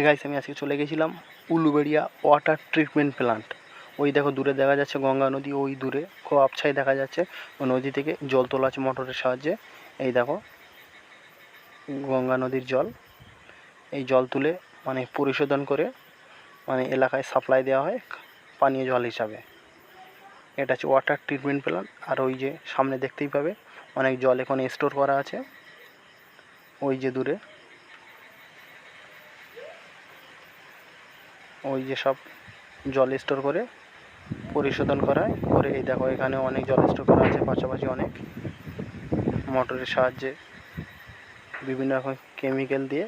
Guys আমি আজকে চলে গেছিলাম উলুবেড়িয়া ওয়াটার ট্রিটমেন্ট প্ল্যান্ট ওই দেখো দূরে দেখা যাচ্ছে গঙ্গা নদী, ওই দূরে খুব আবছাই দেখা যাচ্ছে। নদী থেকে জল তোলা আছে মোটরের সাহায্যে। এই দেখো, গঙ্গা নদীর জল। এই জল তুলে মানে পরিশোধন করে মানে এলাকায় সাপ্লাই দেওয়া হয় পানীয় জল হিসাবে। এটা হচ্ছে ওয়াটার ট্রিটমেন্ট প্ল্যান্ট আর ওই যে সামনে দেখতেই পাবে, অনেক জল এখানে স্টোর করা আছে। ওই যে দূরে। ওই যে সব জল স্টোর করে পরিশোধন করা। হয় করে এই দেখো, এখানে অনেক জল স্টোর করা আছে, পাশাপাশি অনেক মোটরের সাহায্যে বিভিন্ন রকম কেমিক্যাল দিয়ে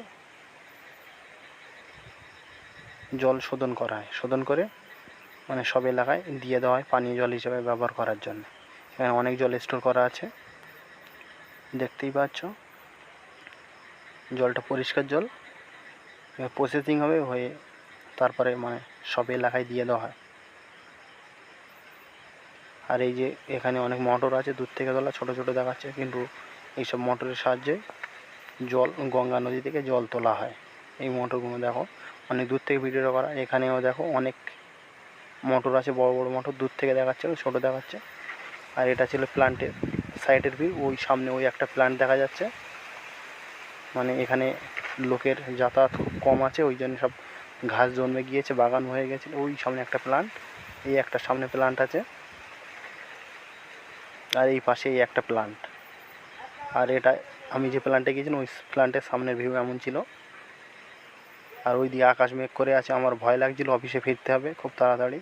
জল শোধন করা হয়। শোধন করে মানে সব এলাকায় দিয়ে দেওয়া হয় পানীয় জল হিসেবে ব্যবহার করার জন্য। এখানে অনেক জল স্টোর করা আছে। দেখতেই পাচ্ছ? জলটা পরিষ্কার জল। প্রসেসিং হবে হয়ে তারপরে মানে সব এলাকায় দিয়ে দেওয়া হয়। আর এই যে এখানে অনেক মোটর আছে, দূর থেকে তোলা, ছোটো ছোটো দেখাচ্ছে, কিন্তু এইসব মোটরের সাহায্যে জল, গঙ্গা নদী থেকে জল তোলা হয়। এই মোটরগুলো দেখো, অনেক দূর থেকে ভিডিও করা। এখানেও দেখো অনেক মোটর আছে, বড় বড় মোটর, দূর থেকে দেখাচ্ছে, ছোটো দেখাচ্ছে। আর এটা ছিল প্ল্যান্টের সাইডের ভিউ, ওই সামনে ওই একটা প্ল্যান্ট দেখা যাচ্ছে। মানে এখানে লোকের যাতায়াত খুব কম আছে, ওই জন্য সব ঘাস জন্মে গিয়েছে, বাগান হয়ে গেছে ওই সামনে একটা প্লান্ট এই একটা সামনে প্লান্ট আছে। আর এই পাশে এই একটা প্লান্ট আর এটা, আমি যে প্লান্টে গিয়েছিলাম, ওই প্লান্টের সামনের ভিউ এমন ছিল। আর ওই দিয়ে আকাশ মেঘ করে আছে, আমার ভয় লাগছিল, অফিসে ফিরতে হবে, খুব তাড়াতাড়ি।